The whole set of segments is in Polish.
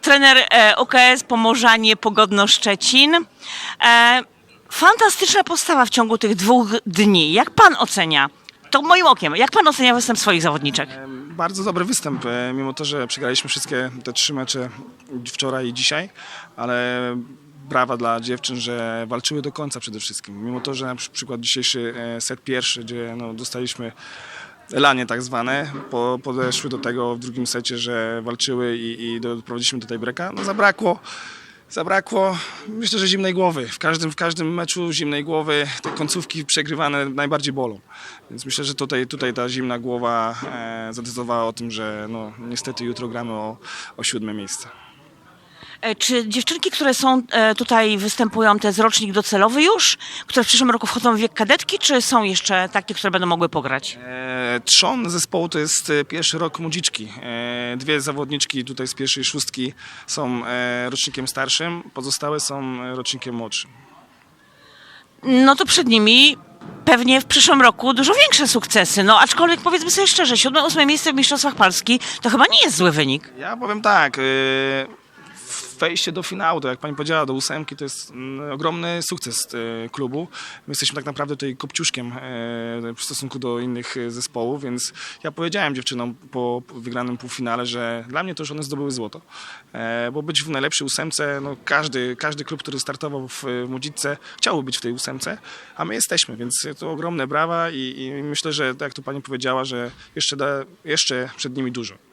trener e, OKS Pomorzanie Pogodno Szczecin. E, fantastyczna postawa w ciągu tych dwóch dni. Jak pan ocenia? To moim okiem. Jak pan ocenia występ swoich zawodniczek? Bardzo dobry występ, e, mimo to, że przegraliśmy wszystkie te trzy mecze wczoraj i dzisiaj, ale brawa dla dziewczyn, że walczyły do końca przede wszystkim. Mimo to, że na przy- przykład dzisiejszy e, set pierwszy, gdzie no, dostaliśmy lanie tak zwane, po, podeszły do tego w drugim secie, że walczyły i, i doprowadziliśmy do tej breka, no zabrakło Zabrakło, myślę, że zimnej głowy. W każdym, w każdym meczu zimnej głowy te końcówki przegrywane najbardziej bolą. Więc myślę, że tutaj, tutaj ta zimna głowa e, zadecydowała o tym, że no, niestety jutro gramy o, o siódme miejsce. E, Czy dziewczynki, które są e, tutaj, występują, to jest rocznik docelowy już, które w przyszłym roku wchodzą w wiek kadetki, czy są jeszcze takie, które będą mogły pograć? Trzon zespołu to jest e, pierwszy rok młodziczki. E, dwie zawodniczki tutaj z pierwszej szóstki są e, rocznikiem starszym, pozostałe są rocznikiem młodszym. No to przed nimi pewnie w przyszłym roku dużo większe sukcesy. No aczkolwiek powiedzmy sobie szczerze, siódme, ósme miejsce w Mistrzostwach Polski to chyba nie jest zły wynik. Ja powiem tak, y, wejście do finału, to jak pani powiedziała, do ósemki, to jest mm, ogromny sukces y, klubu. My jesteśmy tak naprawdę tutaj kopciuszkiem y, w stosunku do innych y, zespołów, więc ja powiedziałem dziewczynom po wygranym półfinale, że dla mnie to już one zdobyły złoto, E, bo być w najlepszej ósemce, no każdy, każdy klub, który startował w, Młodzice, chciałby być w tej ósemce, a my jesteśmy, więc to ogromne brawa i, i myślę, że tak jak tu pani powiedziała, że jeszcze, da, jeszcze przed nimi dużo.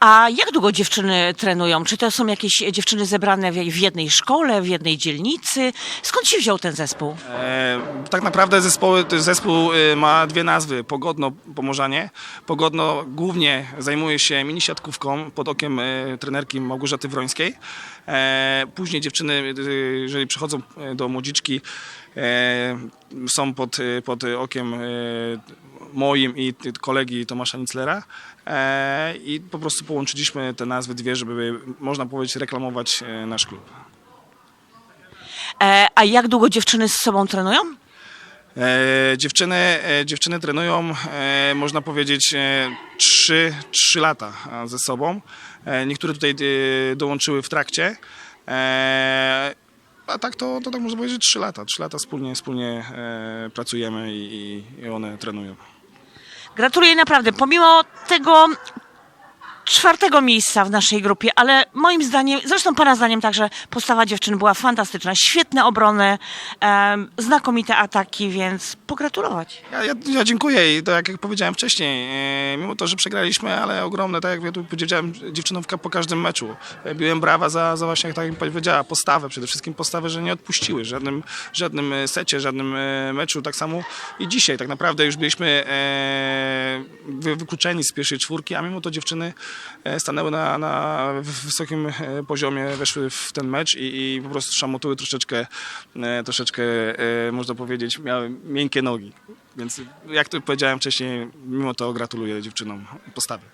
A jak długo dziewczyny trenują? Czy to są jakieś dziewczyny zebrane w jednej szkole, w jednej dzielnicy? Skąd się wziął ten zespół? E, tak naprawdę zespoły, zespół e, ma dwie nazwy. Pogodno Pomorzanie. Pogodno głównie zajmuje się mini siatkówką pod okiem e, trenerki Małgorzaty Wrońskiej. E, później dziewczyny, e, jeżeli przychodzą do młodziczki, są pod, e, pod okiem e, moim i kolegi Tomasza Niclera e, i po prostu połączyliśmy te nazwy dwie, żeby można powiedzieć reklamować e, nasz klub. E, a jak długo dziewczyny z sobą trenują? E, dziewczyny, e, dziewczyny trenują, e, można powiedzieć, e, 3, 3 lata e, ze sobą. E, niektóre tutaj e, dołączyły w trakcie. A tak to, to tak można powiedzieć 3 lata. 3 lata wspólnie, wspólnie e, pracujemy i- i one trenują. Gratuluję naprawdę, pomimo tego czwartego miejsca w naszej grupie, ale moim zdaniem, zresztą pana zdaniem także postawa dziewczyn była fantastyczna. Świetne obrony, znakomite ataki, więc pogratulować. Ja, ja, ja dziękuję i to jak, powiedziałem wcześniej, e, mimo to, że przegraliśmy, ale ogromne, tak jak ja tu powiedziałem dziewczynom w ka- po każdym meczu. E, Biłem brawa za, za właśnie, tak jak powiedziała, postawę, przede wszystkim postawę, że nie odpuściły żadnym, żadnym secie, żadnym e, meczu, tak samo i dzisiaj tak naprawdę już byliśmy e, wykluczeni z pierwszej czwórki, a mimo to dziewczyny e, stanęły na, na wysokim e, poziomie, weszły w ten mecz i, i po prostu szamotuły troszeczkę, e, troszeczkę można powiedzieć, miały miękkie nogi. Więc jak to powiedziałem wcześniej, mimo to gratuluję dziewczynom postawy.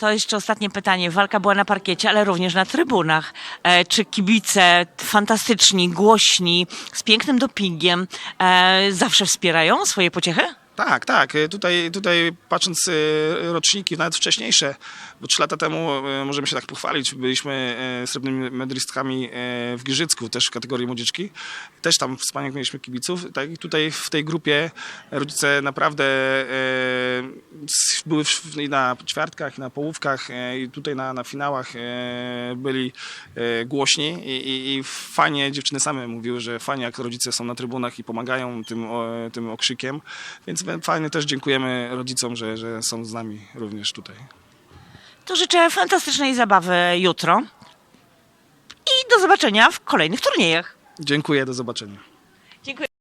To jeszcze ostatnie pytanie. Walka była na parkiecie, ale również na trybunach. E, czy kibice fantastyczni, głośni, z pięknym dopingiem e, zawsze wspierają swoje pociechy? Tak, tak. E, Tutaj, tutaj patrząc e, roczniki, nawet wcześniejsze, bo trzy lata temu e, możemy się tak pochwalić, byliśmy srebrnymi medalistkami w Giżycku, też w kategorii młodziczki. Też tam wspaniałych mieliśmy kibiców. Tak i tutaj w tej grupie rodzice naprawdę były na ćwiartkach, na połówkach, i tutaj na, na finałach byli głośni i, i, i fajnie dziewczyny same mówiły, że fajnie jak rodzice są na trybunach i pomagają tym, tym okrzykiem, więc fajnie też dziękujemy rodzicom, że, że są z nami również tutaj. To życzę fantastycznej zabawy jutro i do zobaczenia w kolejnych turniejach. Dziękuję, do zobaczenia. Dziękuję.